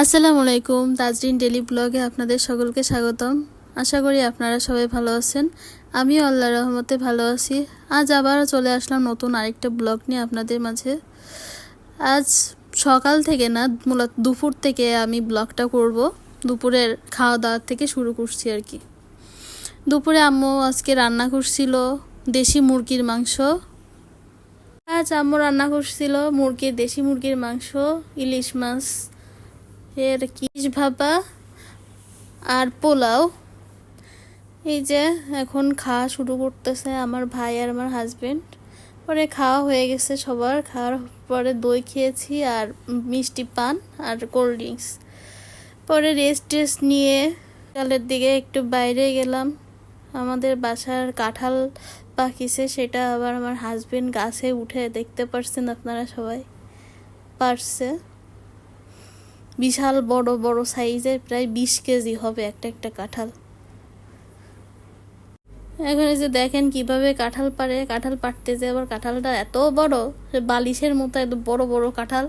আসসালামু আলাইকুম, তাজরিন ডেলি ব্লগে আপনাদের সকলকে স্বাগতম। আশা করি আপনারা সবাই ভালো আছেন। আমিও আল্লাহ রহমতে ভালো আছি। আজ আবারও চলে আসলাম নতুন আরেকটা ব্লগ নিয়ে আপনাদের মাঝে। আজ সকাল থেকে না, মূলত দুপুর থেকে আমি ব্লগটা করব। দুপুরের খাওয়া দাওয়া থেকে শুরু করছি আর কি। দুপুরে আম্মু আজকে রান্না করছিল দেশি মুরগির মাংস। আজ আম্মু রান্না করছিল মুরগির, দেশি মুরগির মাংস, ইলিশ মাছ এর কিস ভাপা আর পোলাও। এই যে এখন খাওয়া শুরু করতেছে আমার ভাই আর আমার হাজবেন্ড পরে খাওয়া হয়ে গেছে সবার। খাওয়ার পরে দই খেয়েছি আর মিষ্টি পান আর কোল্ড ড্রিঙ্কস পরে রেস্ট টেস্ট নিয়ে কালের দিকে একটু বাইরে গেলাম। আমাদের বাসার কাঁঠাল পাকিছে, সেটা আবার আমার হাজবেন্ড গাছে উঠে দেখতে পারছেন আপনারা সবাই। পারছে। বিশাল বড় বড় সাইজের প্রায় বিশ কেজি হবে একটা একটা কাঁঠাল। এখন এই যে দেখেন কীভাবে কাঁঠাল পারে কাঁঠাল পাড়তে যে আবার কাঁঠালটা এত বড় যে বালিশের মতো এত বড় বড় কাঁঠাল,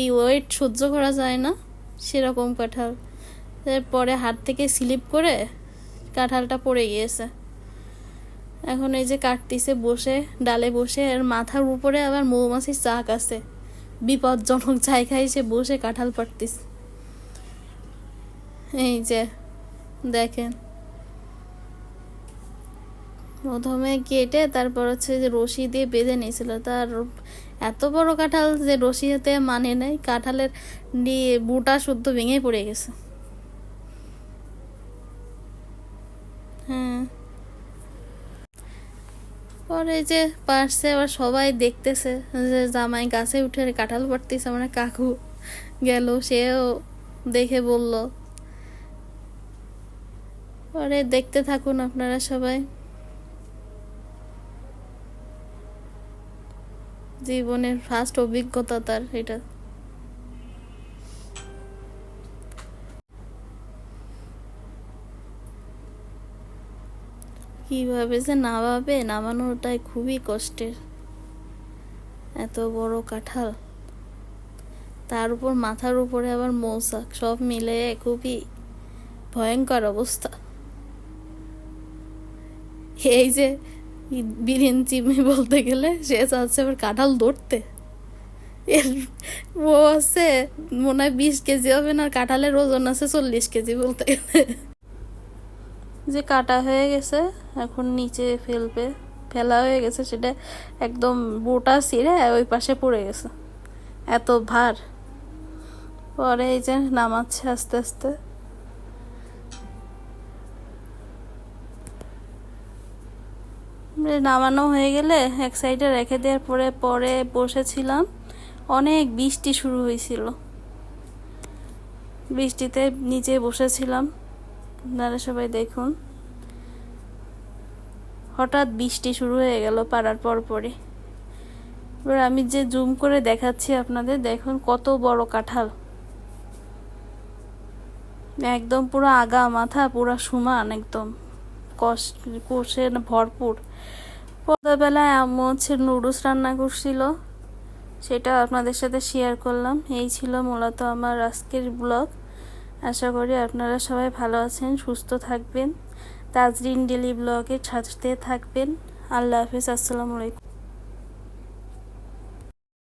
এই ওয়েট সহ্য করা যায় না, সেরকম কাঁঠাল। এরপরে হাত থেকে স্লিপ করে কাঁঠালটা পড়ে গিয়েছে। এখন এই যে কাটতিছে বসে, ডালে বসে আর মাথার উপরে আবার মৌমাছির চাক আছে। বিপজ্জনক জায়গায় সে বসে কাঁঠাল পাড়তিস এই যে, দেখেন। প্রথমে কেটে তারপর হচ্ছে যে রশি দিয়ে বেঁধে নিয়েছিল। তার এত বড় কাঁঠাল যে রশি হাতে মানে নেই, কাঁঠালের দিয়ে বুটা শুদ্ধ ভেঙে পড়ে গেছে। হ্যাঁ। পরে যে পারছে আবার সবাই দেখতেছে যে জামাই গাছে উঠে কাঁঠাল পাড়তেছে মানে কাকু গেল, সেও দেখে বলল পরে দেখতে থাকুন আপনারা সবাই। জীবনের ফার্স্ট অভিজ্ঞতা তার এটা। কীভাবে যে নামাবে, নামানোটাই খুবই কষ্টের। এত বড় কাঁঠাল। তার উপর, মাথার উপরে আবার মৌসাক সব মিলে খুবই ভয়ঙ্কর অবস্থা। এই যে বিরিন চিমি বলতে গেলে, সে চাচ্ছে আবার কাঁঠাল ধরতে। ও আছে, মনে হয় বিশ কেজি হবে না কাঁঠালের ওজন আছে চল্লিশ কেজি বলতে গেলে। যে কাটা হয়ে গেছে, এখন নিচে ফেলবে। ফেলা হয়ে গেছে, সেটা একদম বোটা ছিঁড়ে ওই পাশে পড়ে গেছে। এত ভার। পরে এই যে নামাচ্ছে আস্তে আস্তে। নামানো হয়ে গেলে এক সাইডে রেখে দেওয়ার পরে পরে বসেছিলাম। অনেক বৃষ্টি শুরু হয়েছিল। বৃষ্টিতে নিচে বসেছিলাম। আপনারা সবাই দেখুন। হঠাৎ বৃষ্টি শুরু হয়ে গেল পাড়ার পর পরে। এবার আমি যে জুম করে দেখাচ্ছি আপনাদের, দেখুন কত বড় কাঁঠাল। একদম পুরো আগা মাথা, পুরো সমান একদম। কষ কোষে ভরপুর। পদাবেলায় আম্মু হচ্ছে নুডলস রান্না করছিল সেটা আপনাদের সাথে শেয়ার করলাম। এই ছিল মূলত আমার আজকের ব্লগ আশা করি আপনারা সবাই ভালো আছেন, সুস্থ থাকবেন। তাজরিন ডেলি ব্লগের সাথে থাকবেন। আল্লাহ হাফিজ, আসসালামু আলাইকুম।